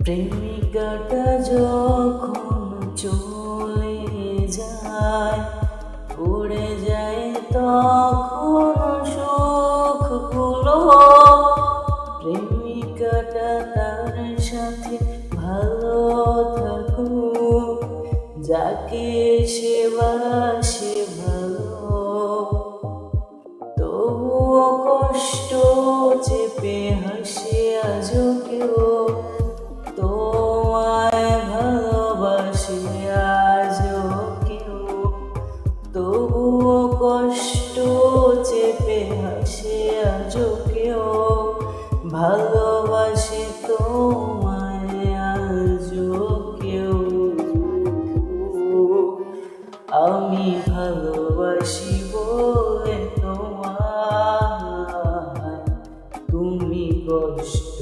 প্রেমিকাটা যখন চলে যায় উড়ে যায় তখন সাথে ভালো থাকুক, যাকে সে ভালো। তবুও কষ্ট চেপে হাসি আজও কেউ, তোমায় ভালোবাসি আজও কেউ। তবুও কষ্ট চেপে হাসি আজও কেউ, ভালোবাসি তোমায় আমি ভালোবাসি বলে তোমার তুমি কষ্ট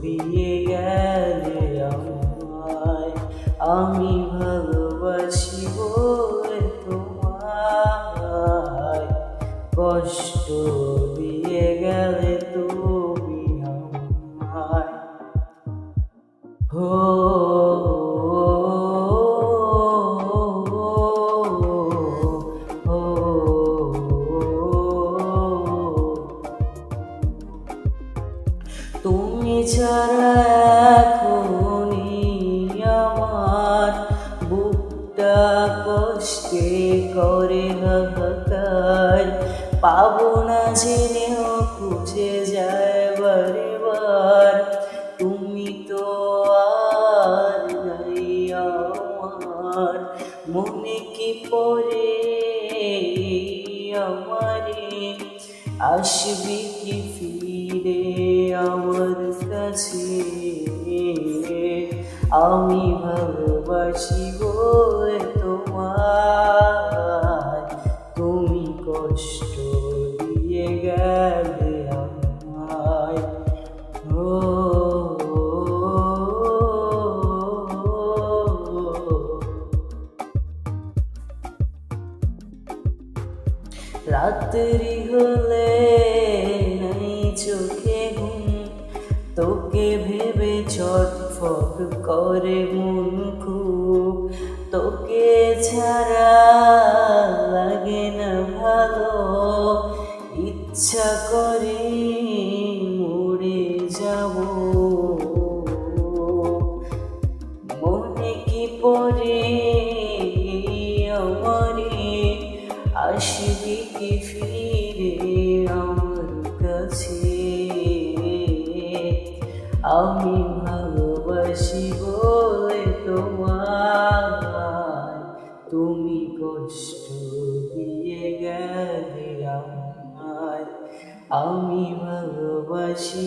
দিয়ে গেলে আমায়। আমি ভালোবাসি বলে তোমার কষ্ট ছাড়া এখনই আমার। বুকটা কষ্টে করে হাহাকার। পাবো না জেনেও খুঁজে যায় বারে বার তুমি তো আর নাই আমার। মনে কি পড়ে আমারে? আসবি কি ফিরে? আমার কাছে। আমি ভালোবাসি বলে তোমার তুমি কষ্ট দিয়ে গেলে রাত্রি হলে করে মন খুব। তোকে ছাড়া লাগে না ভালো। ইচ্ছা করে মরে যাব। মনে কি পরে আমারে? আসবি কি ফিরে আমার কাছে? আমি ভালোবাসি কষ্ট দিয়ে গেলে আমায় আমি ভালোবাসি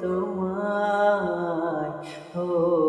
তোমায়। ও